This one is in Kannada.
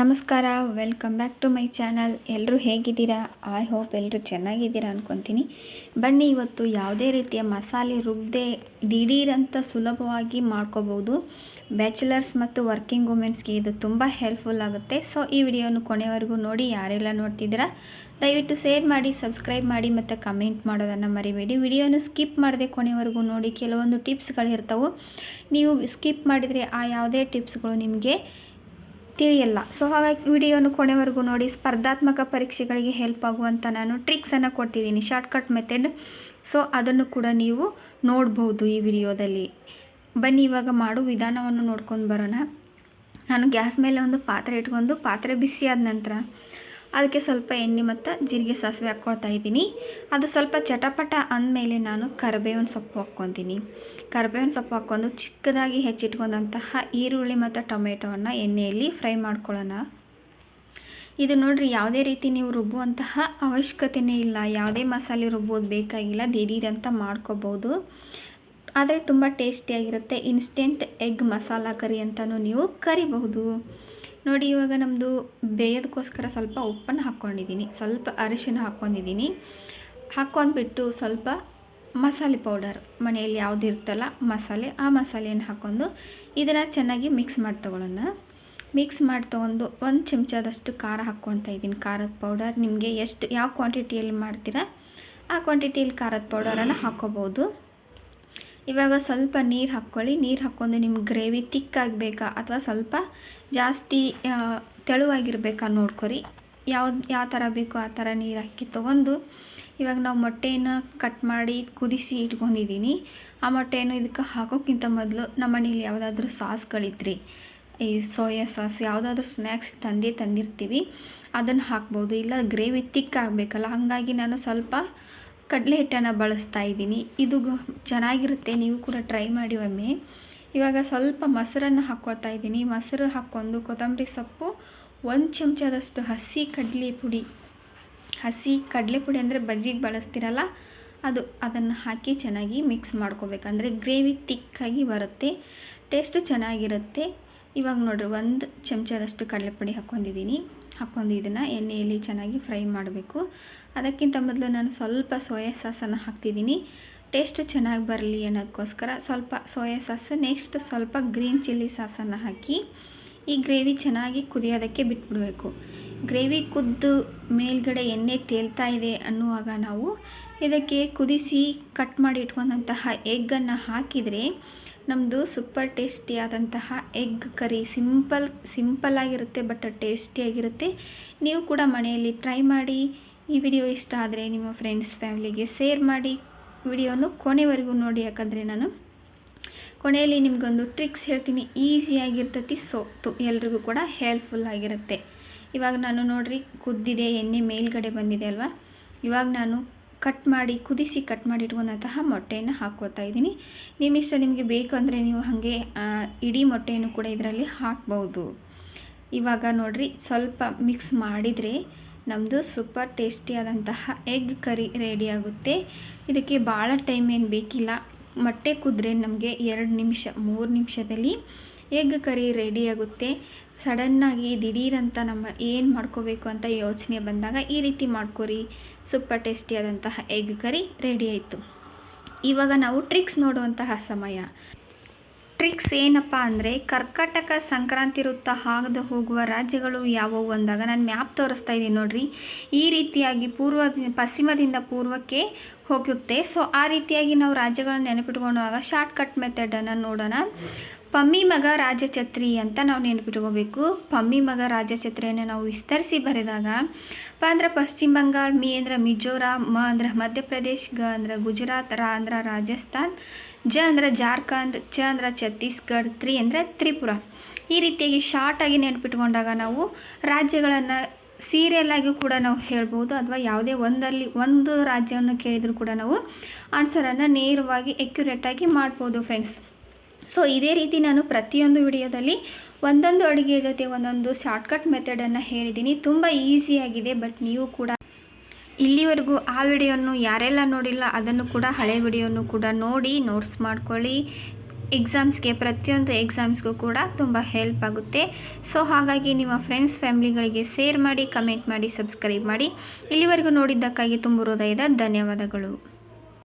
ನಮಸ್ಕಾರ welcome back to my channel ಎಲ್ಲರೂ ಹೇಗಿದ್ದೀರಾ? ಐ ಹೋಪ್ ಎಲ್ಲರೂ ಚೆನ್ನಾಗಿದ್ದೀರಾ ಅಂದ್ಕೊತೀನಿ ಬನ್ನಿ, ಇವತ್ತು ಯಾವುದೇ ರೀತಿಯ ಮಸಾಲೆ ರುಬ್ಬದೆ ದಿಢೀರಂತ ಸುಲಭವಾಗಿ ಮಾಡ್ಕೋಬೋದು. ಬ್ಯಾಚುಲರ್ಸ್ ಮತ್ತು ವರ್ಕಿಂಗ್ ವುಮೆನ್ಸ್ಗೆ ಇದು ತುಂಬ ಹೆಲ್ಪ್ಫುಲ್ ಆಗುತ್ತೆ. ಸೊ ಈ ವಿಡಿಯೋನ ಕೊನೆವರೆಗೂ ನೋಡಿ, ಯಾರೆಲ್ಲ ನೋಡ್ತಿದ್ದೀರಾ, ದಯವಿಟ್ಟು ಶೇರ್ ಮಾಡಿ ಸಬ್ಸ್ಕ್ರೈಬ್ ಮಾಡಿ ಮತ್ತು ಕಮೆಂಟ್ ಮಾಡೋದನ್ನು ಮರಿಬೇಡಿ. ವಿಡಿಯೋನು ಸ್ಕಿಪ್ ಮಾಡದೆ ಕೊನೆವರೆಗೂ ನೋಡಿ, ಕೆಲವೊಂದು ಟಿಪ್ಸ್ಗಳಿರ್ತವೆ ನೀವು ಸ್ಕಿಪ್ ಮಾಡಿದರೆ ಆ ಯಾವುದೇ ಟಿಪ್ಸ್ಗಳು ನಿಮಗೆ ತಿಳಿಯಲ್ಲ. ಸೊ ಹಾಗಾಗಿ ವಿಡಿಯೋನು ಕೊನೆವರೆಗೂ ನೋಡಿ, ಸ್ಪರ್ಧಾತ್ಮಕ ಪರೀಕ್ಷೆಗಳಿಗೆ ಹೆಲ್ಪ್ ಆಗುವಂಥ ನಾನು ಟ್ರಿಕ್ಸನ್ನು ಕೊಡ್ತಿದ್ದೀನಿ ಶಾರ್ಟ್ಕಟ್ ಮೆಥಡ್ ಸೊ ಅದನ್ನು ಕೂಡ ನೀವು ನೋಡ್ಬೋದು ಈ ವಿಡಿಯೋದಲ್ಲಿ. ಬನ್ನಿ, ಇವಾಗ ಮಾಡೋ, ವಿಧಾನವನ್ನು ನೋಡ್ಕೊಂಡು ಬರೋಣ. ನಾನು ಗ್ಯಾಸ್ ಮೇಲೆ ಒಂದು ಪಾತ್ರೆ ಇಟ್ಕೊಂಡು, ಪಾತ್ರೆ ಬಿಸಿ ಆದ ನಂತರ ಅದಕ್ಕೆ ಸ್ವಲ್ಪ ಎಣ್ಣೆ ಮತ್ತು ಜೀರಿಗೆ ಸಾಸಿವೆ ಹಾಕ್ಕೊಳ್ತಾ ಇದ್ದೀನಿ. ಅದು ಸ್ವಲ್ಪ ಚಟಪಟ ಅಂದಮೇಲೆ ನಾನು ಕರಿಬೇವಿನ ಸೊಪ್ಪು ಹಾಕ್ಕೊತೀನಿ. ಕರಿಬೇವಿನ ಸೊಪ್ಪು ಹಾಕ್ಕೊಂಡು ಚಿಕ್ಕದಾಗಿ ಹೆಚ್ಚಿಟ್ಕೊಂಡಂತಹ ಈರುಳ್ಳಿ ಮತ್ತು ಟೊಮೆಟೊವನ್ನು ಎಣ್ಣೆಯಲ್ಲಿ ಫ್ರೈ ಮಾಡ್ಕೊಳ್ಳೋಣ. ಇದು ನೋಡಿರಿ, ಯಾವುದೇ ರೀತಿ ನೀವು ರುಬ್ಬುವಂತಹ ಅವಶ್ಯಕತೆಯೇ ಇಲ್ಲ. ಯಾವುದೇ ಮಸಾಲೆ ರುಬ್ಬೋದು ಬೇಕಾಗಿಲ್ಲ ದಿಢೀರಂತ ಮಾಡ್ಕೋಬೋದು. ಆದರೆ ತುಂಬ ಟೇಸ್ಟಿಯಾಗಿರುತ್ತೆ. ಇನ್ಸ್ಟೆಂಟ್ ಎಗ್ ಮಸಾಲ ಕರಿ ಅಂತಲೂ ನೀವು ಕರಿಬಹುದು. ನೋಡಿ, ಇವಾಗ ನಮ್ಮದು ಬೇಯೋದಕ್ಕೋಸ್ಕರ ಸ್ವಲ್ಪ ಉಪ್ಪನ್ನು ಹಾಕ್ಕೊಂಡಿದ್ದೀನಿ. ಸ್ವಲ್ಪ ಅರಿಶಿನ ಹಾಕ್ಕೊಂಡಿದ್ದೀನಿ. ಹಾಕ್ಕೊಂಡ್ಬಿಟ್ಟು ಸ್ವಲ್ಪ ಮಸಾಲೆ ಪೌಡರ್. ಮನೆಯಲ್ಲಿ ಯಾವುದು ಇರ್ತಲ್ಲ ಮಸಾಲೆ, ಆ ಮಸಾಲೆಯನ್ನು ಹಾಕ್ಕೊಂಡು ಇದನ್ನು ಚೆನ್ನಾಗಿ ಮಿಕ್ಸ್ ಮಾಡಿ ತೊಗೊಳ್ಳೋಣ. ಮಿಕ್ಸ್ ಮಾಡಿ ತೊಗೊಂಡು ಒಂದು ಚಮಚದಷ್ಟು ಖಾರ ಹಾಕ್ಕೊಳ್ತಾ ಇದ್ದೀನಿ. ಖಾರದ ಪೌಡರ್. ನಿಮಗೆ ಎಷ್ಟು, ಯಾವ ಕ್ವಾಂಟಿಟಿಯಲ್ಲಿ ಮಾಡ್ತೀರಾ, ಆ ಕ್ವಾಂಟಿಟಿಯಲ್ಲಿ ಖಾರದ ಪೌಡರನ್ನು ಹಾಕ್ಕೋಬೋದು. ಇವಾಗ ಸ್ವಲ್ಪ ನೀರು ಹಾಕ್ಕೊಳ್ಳಿ. ನೀರು ಹಾಕ್ಕೊಂಡು ನಿಮ್ಗೆ ಗ್ರೇವಿ ತಿಕ್ಕಾಗಬೇಕಾ ಅಥವಾ ಸ್ವಲ್ಪ ಜಾಸ್ತಿ ತೆಳುವಾಗಿರ್ಬೇಕಾ ನೋಡ್ಕೊರಿ. ಯಾವ ಯಾವ ಥರ ಬೇಕೋ ಆ ಥರ ನೀರು ಹಾಕಿ ತೊಗೊಂಡು ಇವಾಗ ನಾವು ಮೊಟ್ಟೆಯನ್ನು ಕಟ್ ಮಾಡಿ ಕುದಿಸಿ ಇಟ್ಕೊಂಡಿದ್ದೀನಿ ಆ ಮೊಟ್ಟೆಯನ್ನು ಇದಕ್ಕೆ ಹಾಕೋಕ್ಕಿಂತ ಮೊದಲು ನಮ್ಮ ಮನೇಲಿ ಯಾವುದಾದ್ರೂ ಸಾಸ್ಗಳಿದ್ರಿ ಈ ಸೋಯಾ ಸಾಸ್ ಯಾವುದಾದ್ರೂ ಸ್ನ್ಯಾಕ್ಸ್ ತಂದೇ ತಂದಿರ್ತೀವಿ. ಅದನ್ನು ಹಾಕ್ಬೋದು. ಇಲ್ಲ ಗ್ರೇವಿ ತಿಕ್ಕಾಗಬೇಕಲ್ಲ ಹಾಗಾಗಿ ನಾನು ಸ್ವಲ್ಪ ಕಡಲೆ ಹಿಟ್ಟನ್ನು ಬಳಸ್ತಾ ಇದ್ದೀನಿ. ಇದು ಚೆನ್ನಾಗಿರುತ್ತೆ. ನೀವು ಕೂಡ ಟ್ರೈ ಮಾಡಿ ಒಮ್ಮೆ. ಇವಾಗ ಸ್ವಲ್ಪ ಮೊಸರನ್ನು ಹಾಕ್ಕೊಳ್ತಾ ಇದ್ದೀನಿ. ಮೊಸರು ಹಾಕ್ಕೊಂಡು ಕೊತ್ತಂಬರಿ ಸೊಪ್ಪು, ಒಂದು ಚಮಚದಷ್ಟು ಹಸಿ ಕಡಲೆ ಪುಡಿ. ಹಸಿ ಕಡಲೆ ಪುಡಿ ಅಂದರೆ ಬಜ್ಜಿಗೆ ಬಳಸ್ತೀರಲ್ಲ, ಅದು ಅದನ್ನು ಹಾಕಿ ಚೆನ್ನಾಗಿ ಮಿಕ್ಸ್ ಮಾಡ್ಕೋಬೇಕಂದ್ರೆ ಗ್ರೇವಿ ತಿಕ್ಕಾಗಿ ಬರುತ್ತೆ. ಟೇಸ್ಟು ಚೆನ್ನಾಗಿರುತ್ತೆ. ಇವಾಗ ನೋಡಿರಿ, ಒಂದು ಚಮಚದಷ್ಟು ಕಡಲೆಪುಡಿ ಹಾಕ್ಕೊಂಡಿದ್ದೀನಿ ಹಾಕ್ಕೊಂಡು ಇದನ್ನು ಎಣ್ಣೆಯಲ್ಲಿ ಚೆನ್ನಾಗಿ ಫ್ರೈ ಮಾಡಬೇಕು. ಅದಕ್ಕಿಂತ ಮೊದಲು ನಾನು ಸ್ವಲ್ಪ ಸೋಯಾ ಸಾಸನ್ನು ಹಾಕ್ತಿದ್ದೀನಿ. ಟೇಸ್ಟ್ ಚೆನ್ನಾಗಿ ಬರಲಿ ಅನ್ನೋದಕ್ಕೋಸ್ಕರ ಸ್ವಲ್ಪ ಸೋಯಾ ಸಾಸ್, ನೆಕ್ಸ್ಟ್ ಸ್ವಲ್ಪ ಗ್ರೀನ್ ಚಿಲ್ಲಿ ಸಾಸನ್ನು ಹಾಕಿ ಈ ಗ್ರೇವಿ ಚೆನ್ನಾಗಿ ಕುದಿಯೋದಕ್ಕೆ ಬಿಟ್ಬಿಡಬೇಕು. ಗ್ರೇವಿ ಕುದ್ದು ಮೇಲ್ಗಡೆ ಎಣ್ಣೆ ತೇಲ್ತಾ ಇದೆ ಅನ್ನುವಾಗ ನಾವು ಇದಕ್ಕೆ ಕುದಿಸಿ ಕಟ್ ಮಾಡಿ ಇಟ್ಕೊಂಡಂತಹ ಎಗ್ಗನ್ನು ಹಾಕಿದರೆ ನಮ್ಮದು ಸೂಪರ್ ಟೇಸ್ಟಿಯಾದಂತಹ ಎಗ್ ಕರಿ ಸಿಂಪಲ್ ಸಿಂಪಲ್ ಆಗಿರುತ್ತೆ ಬಟ್ ಟೇಸ್ಟಿಯಾಗಿರುತ್ತೆ ನೀವು ಕೂಡ ಮನೆಯಲ್ಲಿ ಟ್ರೈ ಮಾಡಿ, ಈ ವಿಡಿಯೋ ಇಷ್ಟ ಆದರೆ ನಿಮ್ಮ ಫ್ರೆಂಡ್ಸ್ ಫ್ಯಾಮಿಲಿಗೆ ಶೇರ್ ಮಾಡಿ ವಿಡಿಯೋನು ಕೊನೆವರೆಗೂ ನೋಡಿ. ಯಾಕಂದರೆ ನಾನು ಕೊನೆಯಲ್ಲಿ ನಿಮಗೊಂದು ಟ್ರಿಕ್ಸ್ ಹೇಳ್ತೀನಿ. ಈಸಿಯಾಗಿರ್ತೈತಿ ಸೊ ಎಲ್ರಿಗೂ ಕೂಡ ಹೆಲ್ಪ್ಫುಲ್ ಆಗಿರುತ್ತೆ. ಇವಾಗ ನಾನು ನೋಡಿರಿ, ಕುದ್ದಿದೆ, ಎಣ್ಣೆ ಮೇಲ್ಗಡೆ ಬಂದಿದೆ ಅಲ್ವಾ? ಇವಾಗ ನಾನು ಕಟ್ ಮಾಡಿ, ಕುದಿಸಿ ಕಟ್ ಮಾಡಿ ಇಟ್ಕೊಂಡಂತಹ ಮೊಟ್ಟೆಯನ್ನು ಹಾಕ್ಕೋತಾ ಇದ್ದೀನಿ. ನಿಮ್ಮ ಇಷ್ಟ ನಿಮಗೆ ಬೇಕು ಅಂದರೆ ನೀವು ಹಾಗೆ ಇಡೀ ಮೊಟ್ಟೆಯನ್ನು ಕೂಡ ಇದರಲ್ಲಿ ಹಾಕ್ಬೋದು. ಇವಾಗ ನೋಡಿರಿ, ಸ್ವಲ್ಪ ಮಿಕ್ಸ್ ಮಾಡಿದರೆ ನಮ್ಮದು ಸೂಪರ್ ಟೇಸ್ಟಿಯಾದಂತಹ ಎಗ್ ಕರಿ ರೆಡಿ ಆಗುತ್ತೆ. ಇದಕ್ಕೆ ಭಾಳ ಟೈಮ್ ಏನು ಬೇಕಿಲ್ಲ. ಮೊಟ್ಟೆ ಕುದ್ರೆ ನಮಗೆ ಎರಡು ನಿಮಿಷ, ಮೂರು ನಿಮಿಷದಲ್ಲಿ ಎಗ್ ಕರಿ ರೆಡಿಯಾಗುತ್ತೆ ಸಡನ್ನಾಗಿ ದಿಢೀರಂತ ನಮ್ಮ ಏನು ಮಾಡ್ಕೋಬೇಕು ಅಂತ ಯೋಚನೆ ಬಂದಾಗ ಈ ರೀತಿ ಮಾಡ್ಕೊರಿ. ಸೂಪರ್ ಟೇಸ್ಟಿಯಾದಂತಹ ಎಗ್ ಕರಿ ರೆಡಿ ಆಯಿತು. ಇವಾಗ ನಾವು ಟ್ರಿಕ್ಸ್ ನೋಡುವಂತಹ ಸಮಯ. ಟ್ರಿಕ್ಸ್ ಏನಪ್ಪ ಅಂದರೆ ಕರ್ಕಾಟಕ ಸಂಕ್ರಾಂತಿ ವೃತ್ತ ಹಾಗದ ಹೋಗುವ ರಾಜ್ಯಗಳು ಯಾವುವು ಅಂದಾಗ ನಾನು ಮ್ಯಾಪ್ ತೋರಿಸ್ತಾ ಇದ್ದೀನಿ ನೋಡಿರಿ. ಈ ರೀತಿಯಾಗಿ ಪೂರ್ವ ಪಶ್ಚಿಮದಿಂದ ಪೂರ್ವಕ್ಕೆ ಹೋಗುತ್ತೆ ಸೊ ಆ ರೀತಿಯಾಗಿ ನಾವು ರಾಜ್ಯಗಳನ್ನ ಶಾರ್ಟ್ ಕಟ್ ಮೆಥಡನ್ನು ನೋಡೋಣ. ಪಮ್ಮಿ ಮಗ ರಾಜಛತ್ರಿ ಅಂತ ನಾವು ನೆನಪಿಟ್ಕೋಬೇಕು. ಪಮ್ಮಿ ಮಗ ರಾಜಛತ್ರಿಯನ್ನು ನಾವು ವಿಸ್ತರಿಸಿ ಬರೆದಾಗ, ಪ ಅಂದ್ರೆ ಪಶ್ಚಿಮ ಬಂಗಾಳ, ಮಿ ಅಂದ್ರೆ ಮಿಜೋರಾಂ, ಮ ಅಂದ್ರೆ ಮಧ್ಯಪ್ರದೇಶ್, ಗ ಅಂದ್ರೆ ಗುಜರಾತ್, ರಾ ಅಂದ್ರೆ ರಾಜಸ್ಥಾನ್, ಜ ಅಂದ್ರೆ ಜಾರ್ಖಂಡ್, ಚ ಅಂದ್ರೆ ಛತ್ತೀಸ್ಗಢ, ತ್ರಿ ಅಂದರೆ ತ್ರಿಪುರ. ಈ ರೀತಿಯಾಗಿ ಶಾರ್ಟಾಗಿ ನೆನಪಿಟ್ಕೊಂಡಾಗ ನಾವು ರಾಜ್ಯಗಳನ್ನು ಸೀರಿಯಲ್ ಆಗಿ ಕೂಡ ನಾವು ಹೇಳ್ಬೋದು ಅಥವಾ ಯಾವುದೇ ಒಂದಲ್ಲಿ ಒಂದು ರಾಜ್ಯವನ್ನು ಕೇಳಿದರೂ ಕೂಡ ನಾವು ಆನ್ಸರನ್ನು ನೇರವಾಗಿ ಎಕ್ಯುರೇಟಾಗಿ ಮಾಡ್ಬೋದು ಫ್ರೆಂಡ್ಸ್ ಸೊ ಇದೇ ರೀತಿ ನಾನು ಪ್ರತಿಯೊಂದು ವಿಡಿಯೋದಲ್ಲಿ ಒಂದೊಂದು ಅಡುಗೆಯ ಜೊತೆ ಒಂದೊಂದು ಶಾರ್ಟ್ಕಟ್ ಮೆಥಡನ್ನು ಹೇಳಿದ್ದೀನಿ. ತುಂಬ ಈಸಿಯಾಗಿದೆ ಬಟ್ ನೀವು ಕೂಡ ಇಲ್ಲಿವರೆಗೂ ಆ ವಿಡಿಯೋನು ಯಾರೆಲ್ಲ ನೋಡಿಲ್ಲ ಅದನ್ನು ಕೂಡ ಹಳೆ ವಿಡಿಯೋನು ಕೂಡ ನೋಡಿ ನೋಟ್ಸ್ ಮಾಡ್ಕೊಳ್ಳಿ. ಎಕ್ಸಾಮ್ಸ್ಗೆ ಪ್ರತಿಯೊಂದು ಎಕ್ಸಾಮ್ಸ್ಗೂ ಕೂಡ ತುಂಬ ಹೆಲ್ಪ್ ಆಗುತ್ತೆ. ಸೊ ಹಾಗಾಗಿ ನಿಮ್ಮ ಫ್ರೆಂಡ್ಸ್ ಫ್ಯಾಮಿಲಿಗಳಿಗೆ ಶೇರ್ ಮಾಡಿ ಕಮೆಂಟ್ ಮಾಡಿ ಸಬ್ಸ್ಕ್ರೈಬ್ ಮಾಡಿ. ಇಲ್ಲಿವರೆಗೂ ನೋಡಿದ್ದಕ್ಕಾಗಿ ತುಂಬ ಹೃದಯದ ಧನ್ಯವಾದಗಳು.